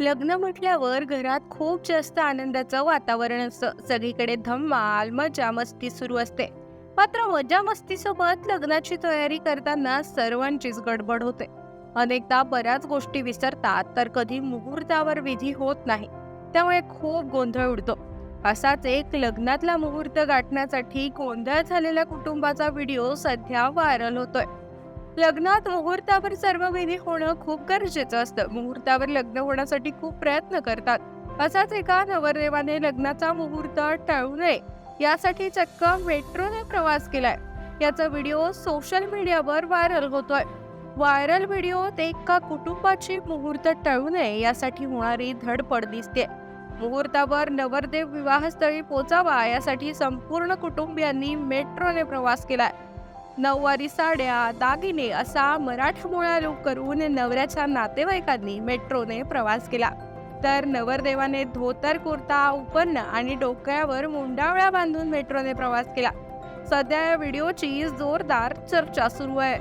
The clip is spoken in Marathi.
लग्न म्हटल्यावर घरात खूप जास्त आनंदाचं वातावरण असतं. सगळीकडे धम्माल मजा मस्ती सुरू असते. मात्र मजा मस्तीसोबत लग्नाची तयारी करताना सर्वांचीच गडबड होते. अनेकदा बऱ्याच गोष्टी विसरतात तर कधी मुहूर्तावर विधी होत नाही. त्यामुळे खूप गोंधळ उडतो. असाच एक लग्नातला मुहूर्त गाठण्यासाठी गोंधळ झालेल्या कुटुंबाचा व्हिडिओ सध्या व्हायरल होतोय. लग्नात मुहूर्तावर सर्व विधी होणं खूप गरजेचं असतं. मुहूर्तावर लग्न होण्यासाठी खूप प्रयत्न करतात. असाच एका नवरदेवाने लग्नाचा मुहूर्त टाळू नये. यासाठी चक्क मेट्रोने प्रवास केलाय. याचा व्हिडिओ सोशल मीडियावर व्हायरल होतोय. व्हायरल व्हिडिओत एका कुटुंबाची मुहूर्त टळू नये यासाठी होणारी धडपड दिसते मुहूर्तावर नवरदेव विवाहस्थळी पोचावा यासाठी संपूर्ण कुटुंबियांनी मेट्रोने प्रवास केलाय. नऊवारी साड्या दागिने असा मराठमोळा लूक करून नवऱ्याच्या नातेवाईकांनी मेट्रोने प्रवास केला. तर नवरदेवाने धोतर कुर्ता उपन्न आणि डोक्यावर मुंडावळ्या बांधून मेट्रोने प्रवास केला. सध्या या व्हिडिओची जोरदार चर्चा सुरू आहे.